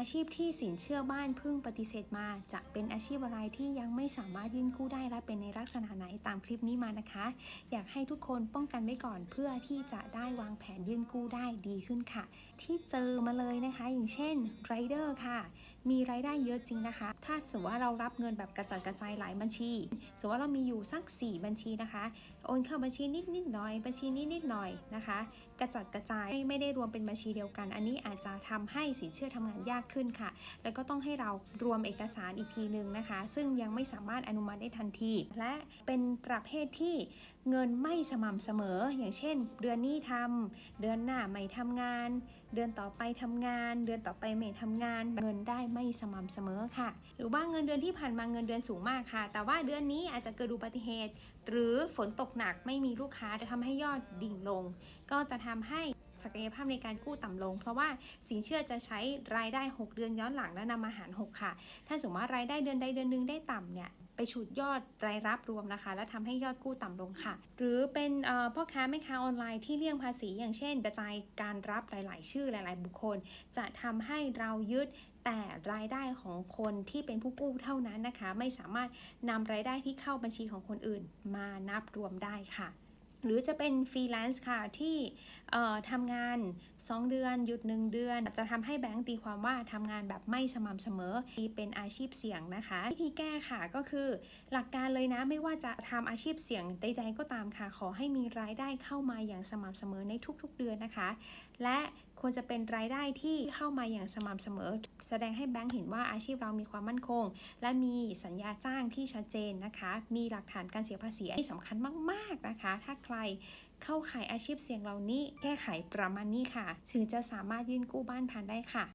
อาชีพที่สินเชื่อบ้านเพิ่งปฏิเสธมา จะเป็นอาชีพอะไรที่ยังไม่สามารถยื่นกู้ได้และเป็นในลักษณะไหนตามคลิปนี้มานะคะ อยากให้ทุกคนป้องกันไว้ก่อนเพื่อที่จะได้วางแผนยื่นกู้ได้ดีขึ้นค่ะ ที่เจอมาเลยนะคะ อย่างเช่นไรเดอร์ค่ะ มีรายได้เยอะจริงนะคะ ถ้าสมมติว่าเรารับเงินแบบกระจัดกระจายหลายบัญชีสมมติว่าเรามีอยู่สัก 4 บัญชีนะคะ โอนเข้าบัญชีนิดนิดหน่อยบัญชีนิดนิดหน่อยนะคะ กระจัดกระจายไม่ได้รวมเป็นบัญชีเดียวกัน อันนี้อาจจะทำให้สินเชื่อทำงานยากขึ้นค่ะ แล้วก็ต้องให้เรารวมเอกสารอีกทีหนึ่งนะคะ ซึ่งยังไม่สามารถอนุมัติได้ทันที และเป็นประเภทที่เงินไม่สม่ำเสมอ อย่างเช่น เดือนนี้ทำเดือนหน้าไม่ทำงาน เดือนต่อไปทำงาน เดือนต่อไปไม่ทำงาน เงินได้ไม่สม่ำเสมอค่ะ หรือว่าเงินเดือนที่ผ่านมาเงินเดือนสูงมากค่ะ แต่ว่าเดือนนี้อาจจะเกิดอุบัติเหตุ หรือฝนตกหนักไม่มีลูกค้าจะทำให้ยอดดิ่งลง ก็จะทำให้ ศักยภาพในการกู้ต่ำลง เพราะว่าสินเชื่อจะใช้รายได้ 6 เดือนย้อนหลังแล้วนำมาหาร 6 ค่ะ ถ้าสมมติว่ารายได้เดือนใดเดือนหนึ่งได้ต่ำเนี่ยไปฉุดยอดรายรับรวมนะคะ และทำให้ยอดกู้ต่ำลงค่ะ หรือเป็นพ่อค้าแม่ค้าออนไลน์ที่เลี่ยงภาษี อย่างเช่นกระจายการรับหลาย ๆ ชื่อหลาย ๆ บุคคล จะทำให้เรายึดแต่รายได้ของคนที่เป็นผู้กู้เท่านั้นนะคะ ไม่สามารถนำรายได้ที่เข้าบัญชีของคนอื่นมานับรวมได้ค่ะ หรือจะเป็นฟรีแลนซ์ค่ะที่ทำงาน 2 เดือน หยุด 1 เดือน จะทำให้แบงก์ตีความว่าทำงานแบบไม่สม่ำเสมอเป็นอาชีพเสี่ยงนะคะ วิธีแก้ค่ะก็คือ หลักการเลยนะไม่ว่าจะทำอาชีพเสี่ยงใด ๆ ก็ตามค่ะ ขอให้มีรายได้เข้ามาอย่างสม่ำเสมอในทุกๆ เดือนนะคะ และควรจะเป็นรายได้ที่เข้ามาอย่างสม่ำเสมอ แสดงให้แบงก์เห็นว่าอาชีพเรามีความมั่นคง และมีสัญญาจ้างที่ชัดเจนนะคะ มีหลักฐานการเสียภาษีที่สำคัญมาก ๆนะคะ ถ้าใคร เข้าขายอาชีพเสี่ยงเหล่านี้แก้ไขประมาณนี้ค่ะ ถึงจะสามารถยื่นกู้บ้านผ่านได้ค่ะ